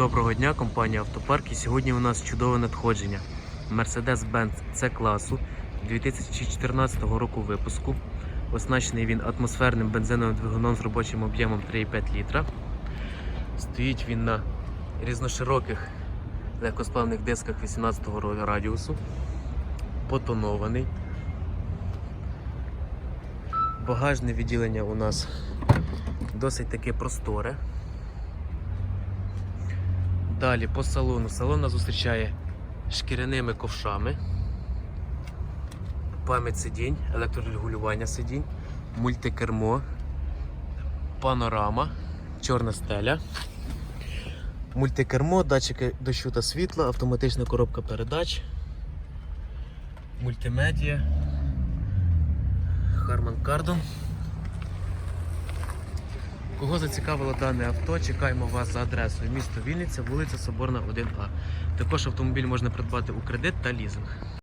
Доброго дня, компанія Автопарк. І сьогодні у нас чудове надходження. Mercedes-Benz C класу 2014 року випуску. Оснащений він атмосферним бензиновим двигуном з робочим об'ємом 3,5 літра. Стоїть він на різношироких легкосплавних дисках 18 ро- радіусу. Потонований. Багажне відділення у нас досить таке просторе. Далі по салону. Салон нас зустрічає шкіряними ковшами, пам'ять сидінь, електрорегулювання сидінь, мультикермо, панорама, чорна стеля, мультикермо, датчики дощу та світла, автоматична коробка передач, мультимедіа, Harman Kardon. Кого зацікавило дане авто, чекаємо вас за адресою місто Вінниця, вулиця Соборна, 1А. Також автомобіль можна придбати у кредит та лізинг.